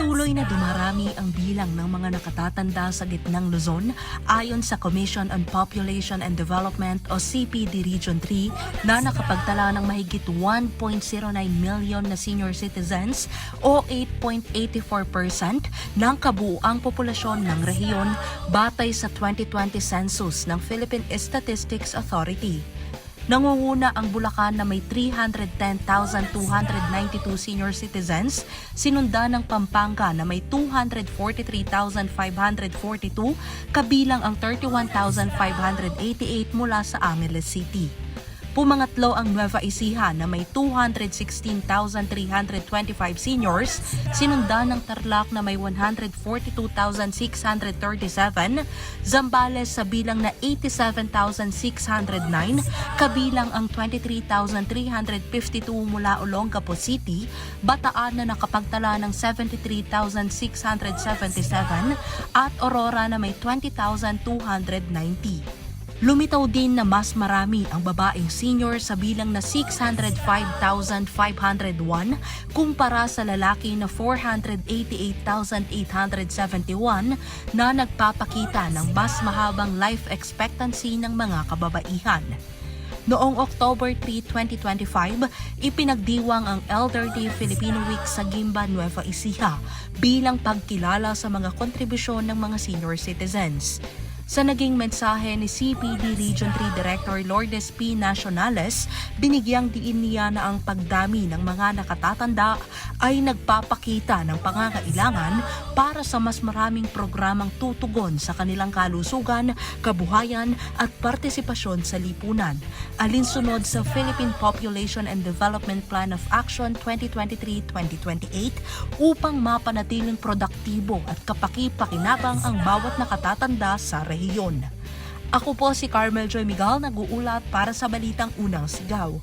Patuloy na dumarami ang bilang ng mga nakatatanda sa gitnang Luzon ayon sa Commission on Population and Development o CPD Region 3 na nakapagtala ng mahigit 1.09 million na senior citizens o 8.84% ng kabuuang populasyon ng rehiyon batay sa 2020 census ng Philippine Statistics Authority. Nangunguna ang Bulacan na may 310,292 senior citizens, sinundan ng Pampanga na may 243,542, kabilang ang 31,588 mula sa Angeles City. Pumangatlo ang Nueva Ecija na may 216,325 seniors, sinundan ng Tarlac na may 142,637, Zambales sa bilang na 87,609, kabilang ang 23,352 mula Olongapo City, Bataan na nakapagtala ng 73,677 at Aurora na may 20,290. Lumitaw din na mas marami ang babaeng senior sa bilang na 605,501 kumpara sa lalaki na 488,871 na nagpapakita ng mas mahabang life expectancy ng mga kababaihan. Noong October 3, 2025, ipinagdiwang ang Elderly Filipino Week sa Gimba, Nueva Ecija bilang pagkilala sa mga kontribusyon ng mga senior citizens. Sa naging mensahe ni CPD Region 3 Director Lourdes P. Nacionales, binigyang diin niya na ang pagdami ng mga nakatatanda ay nagpapakita ng pangangailangan para sa mas maraming programang tutugon sa kanilang kalusugan, kabuhayan at partisipasyon sa lipunan. Alinsunod sa Philippine Population and Development Plan of Action 2023-2028 upang mapanatiling produktibo at kapaki-pakinabang ang bawat nakatatanda sa rehiyon. Ako po si Carmel Joy Miguel, nag-uulat para sa Balitang Unang Sigaw.